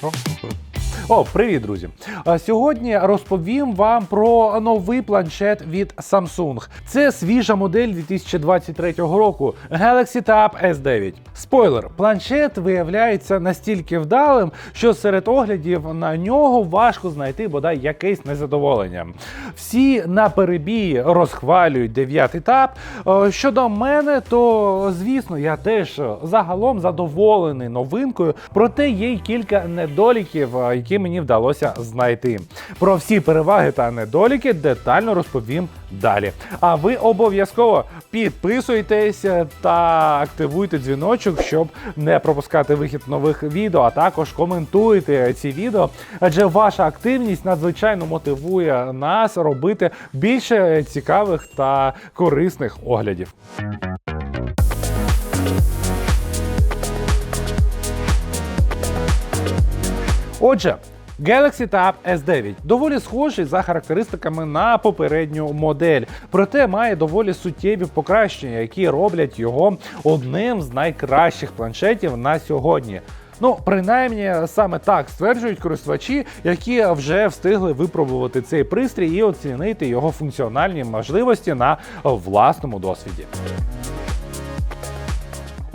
好，О, привіт, друзі! Сьогодні розповім вам про новий планшет від Samsung. Це свіжа модель 2023 року Galaxy Tab S9. Спойлер, планшет виявляється настільки вдалим, що серед оглядів на нього важко знайти бодай якесь незадоволення. Всі на перебій розхвалюють 9 таб. Е, Щодо мене, то звісно, я теж загалом задоволений новинкою, проте є й кілька недоліків, е, мені вдалося знайти. Про всі переваги та недоліки детально розповім далі. А ви обов'язково підписуйтесь та активуйте дзвіночок, щоб не пропускати вихід нових відео, а також коментуйте ці відео, адже ваша активність надзвичайно мотивує нас робити більше цікавих та корисних оглядів. Отже, Galaxy Tab S9 доволі схожий за характеристиками на попередню модель, проте має доволі суттєві покращення, які роблять його одним з найкращих планшетів на сьогодні. Ну, принаймні, саме так стверджують користувачі, які вже встигли випробувати цей пристрій і оцінити його функціональні можливості на власному досвіді.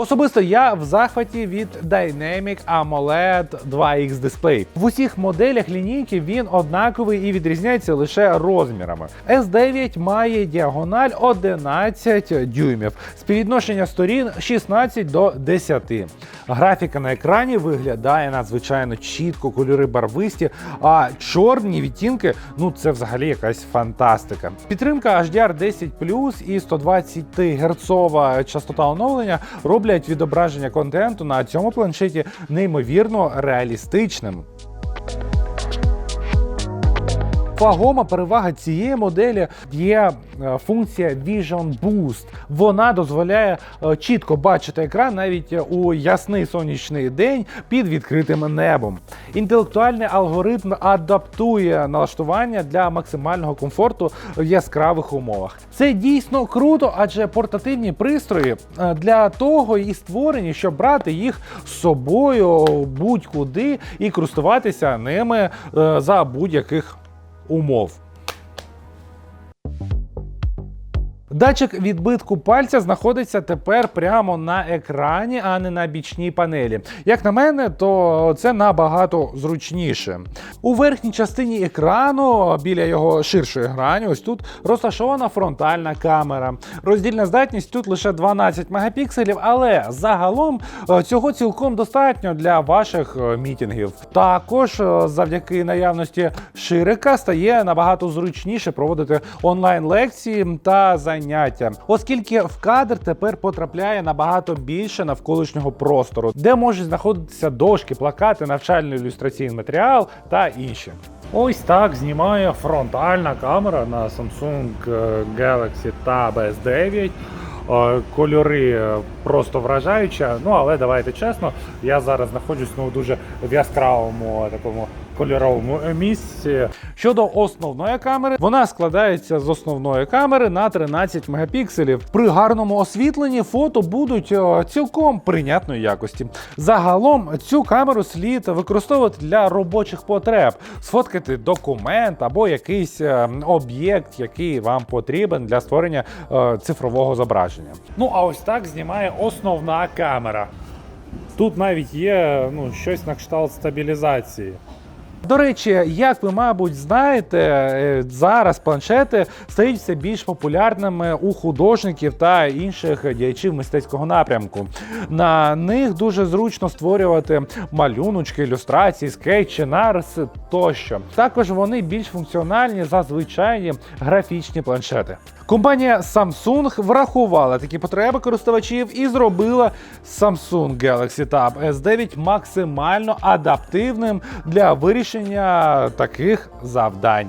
Особисто я в захваті від Dynamic AMOLED 2X дисплей. В усіх моделях лінійки він однаковий і відрізняється лише розмірами. S9 має діагональ 11 дюймів, співвідношення сторін 16 до 10. Графіка на екрані виглядає надзвичайно чітко, кольори барвисті, а чорні відтінки ну це взагалі якась фантастика. Підтримка HDR 10 і 120 Гц частота оновлення роблять відображення контенту на цьому планшеті неймовірно реалістичним. Вагома перевага цієї моделі є е, функція Vision Boost. Вона дозволяє е, чітко бачити екран навіть у ясний сонячний день під відкритим небом. Інтелектуальний алгоритм адаптує налаштування для максимального комфорту в яскравих умовах. Це дійсно круто, адже портативні пристрої е, для того і створені, щоб брати їх з собою будь-куди і користуватися ними е, за будь-яких умов. Датчик відбитку пальця знаходиться тепер прямо на екрані, а не на бічній панелі. Як на мене, то це набагато зручніше. У верхній частині екрану, біля його ширшої грані, ось тут розташована фронтальна камера. Роздільна здатність тут лише 12 мегапікселів, але загалом е, цього цілком достатньо для ваших е, мітінгів. Також е, завдяки наявності ширика стає набагато зручніше проводити онлайн-лекції та заняття, оскільки в кадр тепер потрапляє набагато більше навколишнього простору, де можуть знаходитися дошки, плакати, навчальний ілюстраційний матеріал та інші. Ось так знімає фронтальна камера на Samsung е, Galaxy Tab S9. Е, Кольори е, просто вражаючі. Ну але давайте чесно, я зараз знаходжусь ну, дуже в яскравому такому кольоровому місці. Щодо основної камери, вона складається з основної камери на 13 мегапікселів. При гарному освітленні фото будуть е, цілком прийнятної якості. Загалом цю камеру слід використовувати для робочих потреб, сфоткати документ або якийсь е, об'єкт, який вам потрібен для створення е, цифрового зображення. Ну а ось так знімає основна камера. Тут навіть є ну, щось на кшталт стабілізації. До речі, як ви, мабуть, знаєте, е, зараз планшети стають все більш популярними у художників та інших діячів мистецького напрямку. На них дуже зручно створювати малюночки, ілюстрації, скетчі, нариси тощо. Також вони більш функціональні за звичайні графічні планшети. Компанія Samsung врахувала такі потреби користувачів і зробила Samsung Galaxy Tab S9 максимально адаптивним для вирішення таких завдань.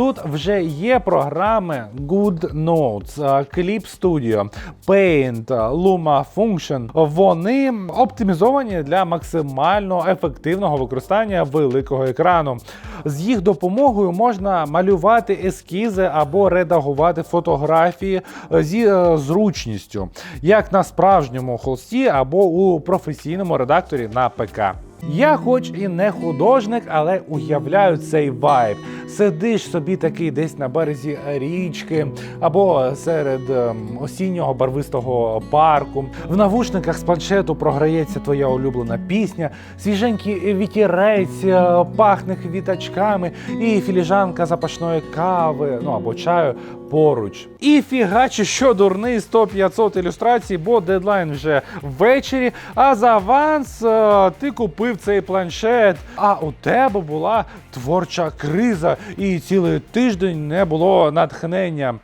Тут вже є програми Good Notes, Clip Studio, Paint, Luma Function. Вони оптимізовані для максимально ефективного використання великого екрану. З їх допомогою можна малювати ескізи або редагувати фотографії зі е, зручністю, як на справжньому холсті або у професійному редакторі на ПК. Я, хоч і не художник, але уявляю цей вайб. Сидиш собі такий десь на березі річки або серед ем, осіннього барвистого парку. В навушниках з планшету програється твоя улюблена пісня, свіженький вітірець е, пахне квіточками і філіжанка запашної кави, ну або чаю поруч. І фігачі, що дурний 100-500 ілюстрацій, бо дедлайн вже ввечері. А за аванс е, ти купив цей планшет. А у тебе була творча криза, і цілий тиждень не було натхнення.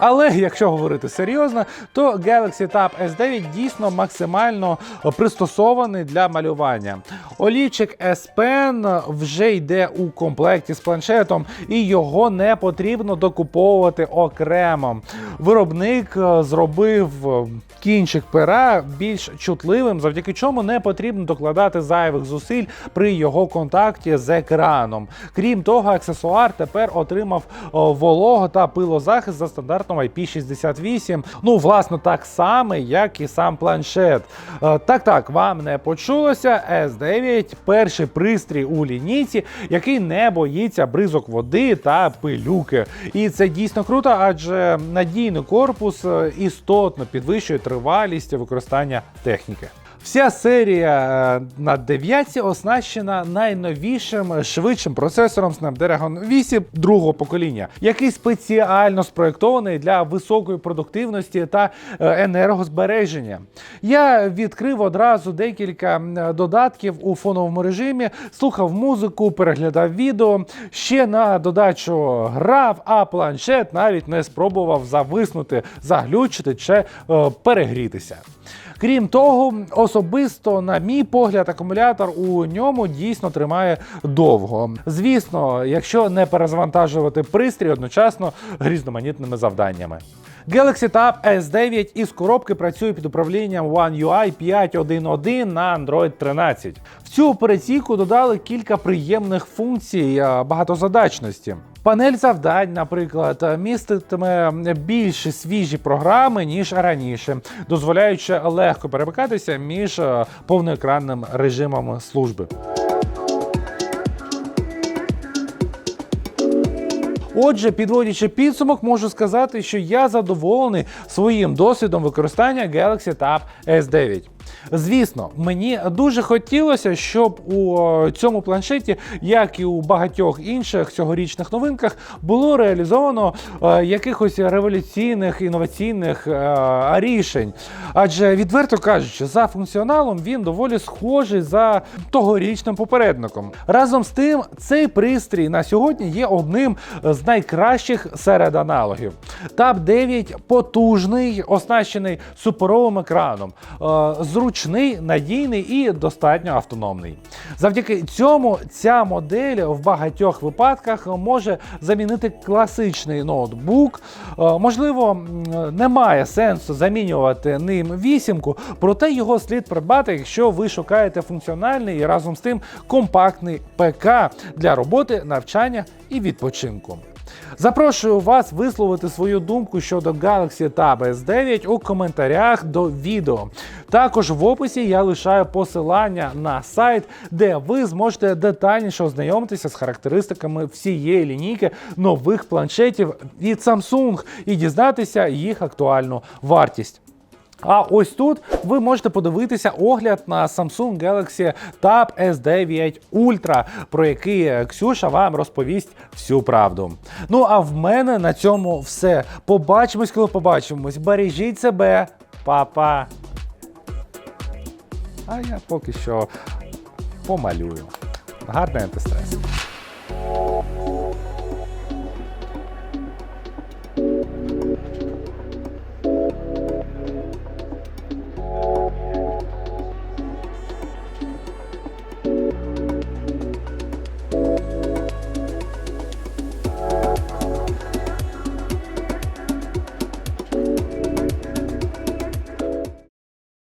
Але якщо говорити серйозно, то Galaxy Tab S9 дійсно максимально пристосований для малювання. Олівчик S Pen вже йде у комплекті з планшетом, і його не потрібно докуповувати окремо. Виробник е, зробив е, кінчик пера більш чутливим, завдяки чому не потрібно докладати зайвих зусиль при його контакті з екраном. Крім того, аксесуар тепер отримав волого та пилозахист за стандартом IP68. Ну, власне, так само, як і сам планшет. Е, Так, так, вам не почулося. S9 перший пристрій у лінійці, який не боїться бризок води та пилюки. І це дійсно круто, адже надійний корпус е, істотно підвищує тривалість використання техніки. Вся серія е, на 9 оснащена найновішим швидшим процесором Snapdragon 8 другого покоління, який спеціально спроєктований для високої продуктивності та е, енергозбереження. Я відкрив одразу декілька додатків у фоновому режимі, слухав музику, переглядав відео. Ще на додачу грав, а планшет навіть не спробував зависнути, заглючити чи е, перегрітися. Крім того, особисто, на мій погляд, акумулятор у ньому дійсно тримає довго. Звісно, якщо не перезвантажувати пристрій одночасно різноманітними завданнями. Galaxy Tab S9 із коробки працює під управлінням One UI 5.1.1 на Android 13. В цю операційку додали кілька приємних функцій е, багатозадачності. Панель завдань, наприклад, міститиме більш свіжі програми, ніж раніше, дозволяючи легко перемикатися між е, повноекранним режимом служби. Отже, підводячи підсумок, можу сказати, що я задоволений своїм досвідом використання Galaxy Tab S9. Звісно, мені дуже хотілося, щоб у е, цьому планшеті, як і у багатьох інших цьогорічних новинках, було реалізовано е, якихось революційних інноваційних е, рішень. Адже, відверто кажучи, за функціоналом він доволі схожий за тогорічним попередником. Разом з тим, цей пристрій на сьогодні є одним з найкращих серед аналогів. Tab 9 потужний, оснащений суперовим екраном, е, зручний, надійний і достатньо автономний. Завдяки цьому ця модель в багатьох випадках може замінити класичний ноутбук. Е, Можливо, немає сенсу замінювати ним вісімку, проте його слід придбати, якщо ви шукаєте функціональний і разом з тим компактний ПК для роботи, навчання і відпочинку. Запрошую вас висловити свою думку щодо Galaxy Tab S9 у коментарях до відео. Також в описі я лишаю посилання на сайт, де ви зможете детальніше ознайомитися з характеристиками всієї лінійки нових планшетів від Samsung і дізнатися їх актуальну вартість. А ось тут ви можете подивитися огляд на Samsung Galaxy Tab S9 Ultra, про який Ксюша вам розповість всю правду. Ну а в мене на цьому все. Побачимось, коли побачимось. Бережіть себе, Па-па. А я поки що помалюю. Гарний антистрес.